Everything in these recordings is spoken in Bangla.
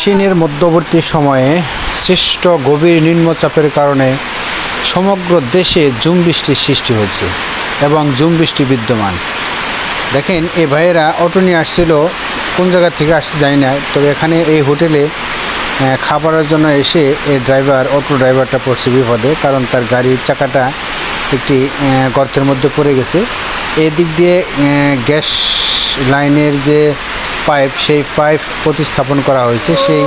আশ্বিনের মধ্যবর্তী সময়ে সৃষ্ট গভীর নিম্নচাপের কারণে সমগ্র দেশে জুম বৃষ্টির সৃষ্টি হয়েছে এবং জুম বৃষ্টি বিদ্যমান। দেখেন, এই ভাইয়েরা অটো নিয়ে আসছিল, কোন জায়গা থেকে আসছে জানি না, তবে এখানে এই হোটেলে খাবারের জন্য এসে এই ড্রাইভার, অটো ড্রাইভারটা পড়ছে বিপদে, কারণ তার গাড়ির চাকাটা একটি গর্তের মধ্যে পড়ে গেছে। এই দিক দিয়ে গ্যাস লাইনের যে পাইপ, সেই পাইপ প্রতিস্থাপন করা হয়েছে। সেই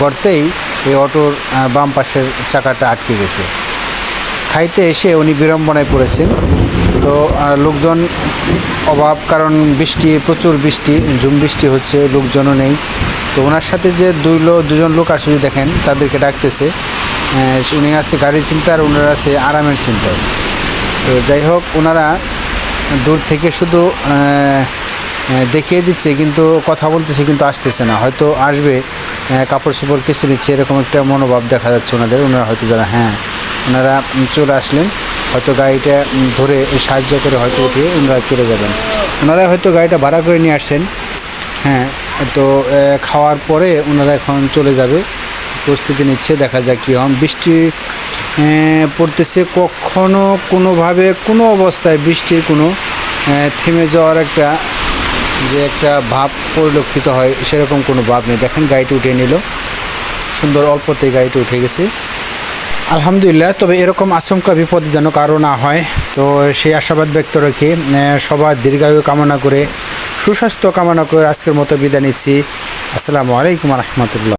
গর্তেই এই অটোর বাম পাশের চাকাটা আটকে গেছে। খাইতে এসে উনি বিড়ম্বনায় পড়েছেন। তো লোকজন অভাব কারণ বৃষ্টি, প্রচুর বৃষ্টি, ঝুম বৃষ্টি হচ্ছে, লোকজনও নেই। তো ওনার সাথে যে দুই লোক দুজন লোক আসলে দেখেন, তাদেরকে ডাকতেছে। উনি আছে গাড়ির চিন্তা আর ওনারা আছে আরামের চিন্তায় তো যাই হোক ওনারা দূর থেকে শুধু দেখিয়ে দিচ্ছে, কিন্তু কথা বলতেছে, কিন্তু আসতেছে না। হয়তো আসবে কাপড় চোপড় কেসে দিচ্ছে, এরকম একটা মনোভাব দেখা যাচ্ছে ওনাদের। ওনারা হয়তো যারা হ্যাঁ ওনারা চলে আসলেন, হয়তো গাড়িটা ধরে সাহায্য করে হয়তো উঠিয়ে ওনারা চলে যাবেন। ওনারা হয়তো গাড়িটা ভাড়া করে নিয়ে আসছেন হ্যাঁ তো খাওয়ার পরে ওনারা এখন চলে যাবে, প্রস্তুতি নিচ্ছে, দেখা যাক কী হন বৃষ্টি পড়তেছে কখনো কোনোভাবে, কোনো অবস্থায় বৃষ্টির কোনো থেমে যাওয়ার একটা যে একটা ভাব পরিলক্ষিত হয়, সেরকম কোনো ভাব নেই। দেখেন, গাড়িটি উঠে নিল। সুন্দর অল্পতে গাড়িটি উঠে গেছে। আলহামদুলিল্লাহ, তবে এরকম আশঙ্কা বিপদ যেন কারও না হয়, তো সেই আশাবাদ ব্যক্ত রেখে সবার দীর্ঘায়ু কামনা করে, সুস্বাস্থ্য কামনা করে আজকের মতো বিদায় নিচ্ছি। আসসালামু আলাইকুম রহমতুল্লাহ।